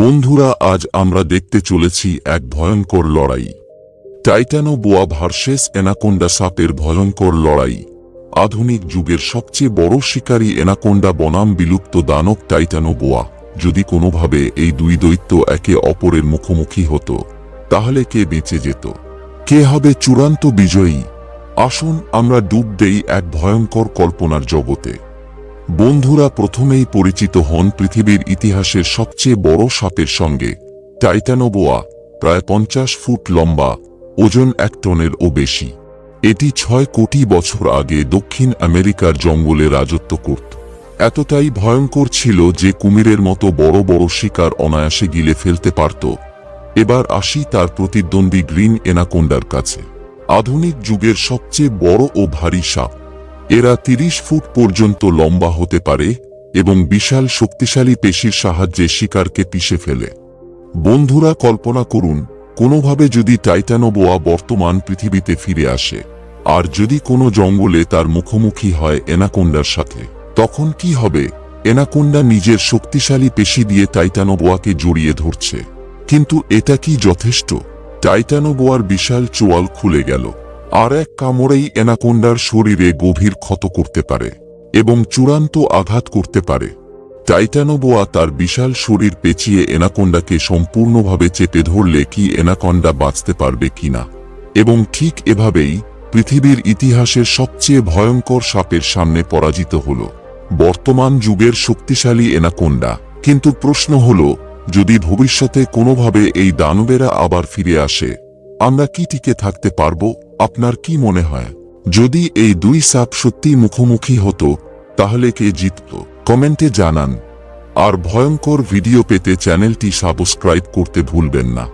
বন্ধুরা, আজ আমরা দেখতে চলেছি এক ভয়ঙ্কর লড়াই। টাইটানো বোয়া ভার্সেস এনাকোন্ডা সাপের ভয়ঙ্কর লড়াই। আধুনিক যুগের সবচেয়ে বড় শিকারী এনাকোন্ডা বনাম বিলুপ্ত দানব টাইটানো বোয়া যদি কোনোভাবে এই দুই দৈত্য একে অপরের মুখোমুখি হতো, তাহলে কে বেঁচে যেত? কে হবে চূড়ান্ত বিজয়ী? আসুন আমরা ডুব দেই এক ভয়ঙ্কর কল্পনার জগতে। বন্ধুরা প্রথমেই পরিচিত হন পৃথিবীর ইতিহাসের সবচেয়ে বড় সাপের সঙ্গে। টাইটানোবোয়া, প্রায় পঞ্চাশ ফুট লম্বা, ওজন এক টনের ও বেশি। এটি ছয় কোটি বছর আগে দক্ষিণ আমেরিকার জঙ্গলে রাজত্ব করত। এতটাই ভয়ঙ্কর ছিল যে কুমিরের মতো বড় বড় শিকার অনায়াসে গিলে ফেলতে পারত। এবার আসি তার প্রতিদ্বন্দ্বী গ্রিন এনাকোন্ডার কাছে। আধুনিক যুগের সবচেয়ে বড় ও ভারী সাপ। এরা তিরিশ ফুট পর্যন্ত লম্বা হতে পারে এবং বিশাল শক্তিশালী পেশির সাহায্যে শিকারকে পিষে ফেলে। বন্ধুরা, কল্পনা করুন, কোনোভাবে যদি টাইটানোবোয়া বর্তমান পৃথিবীতে ফিরে আসে, আর যদি কোনো জঙ্গলে তার মুখোমুখি হয় এনাকোন্ডার সাথে, তখন কি হবে? এনাকোন্ডা নিজের শক্তিশালী পেশি দিয়ে টাইটানোবোয়াকে জড়িয়ে ধরছে। কিন্তু এটা কি যথেষ্ট? টাইটানোবোয়ার বিশাল চোয়াল খুলে গেল। আর এক কামড়েই এনাকোন্ডার শরীরে গভীর ক্ষত করতে পারে এবং চূড়ান্ত আঘাত করতে পারে। টাইটানোবোয়া তার বিশাল শরীর পেঁচিয়ে এনাকোন্ডাকে সম্পূর্ণভাবে চেপে ধরলে কি এনাকোন্ডা বাঁচতে পারবে কিনা এবং ঠিক এভাবেই পৃথিবীর ইতিহাসের সবচেয়ে ভয়ঙ্কর সাপের সামনে পরাজিত হল। বর্তমান যুগের শক্তিশালী এনাকোন্ডা। কিন্তু প্রশ্ন হল, যদি ভবিষ্যতে কোনোভাবে এই দানবেরা আবার ফিরে আসে আমরা কি টিকে থাকতে পারব? আপনার কি মনে হয়? যদি এই দুই সাপ সত্যি মুখোমুখি হতো, তাহলে কে জিতত কমেন্টে জানান। আর ভয়ঙ্কর ভিডিও পেতে চ্যানেলটি সাবস্ক্রাইব করতে ভুলবেন না।